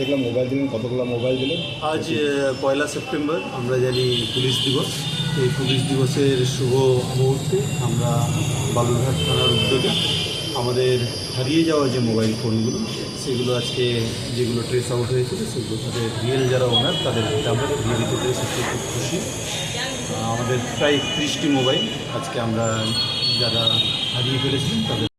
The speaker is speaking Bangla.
দেখলাম মোবাইল কতগুলো মোবাইল দিলেন? আজ পয়লা সেপ্টেম্বর, আমরা জানি পুলিশ দিবস। এই পুলিশ দিবসের শুভ মুহূর্তে আমরা বালুরঘাট থানার উদ্যোগে আমাদের হারিয়ে যাওয়া যে মোবাইল ফোনগুলো, সেগুলো আজকে যেগুলো ট্রেস আউট হয়েছিল, সেগুলো তাদের রিয়েল যারা ওনার তাদের আমরা ফিরিয়ে দিতে সত্যি খুব খুশি। আমাদের প্রায় একত্রিশটি মোবাইল আজকে আমরা যারা হারিয়ে ফেলেছি তাদের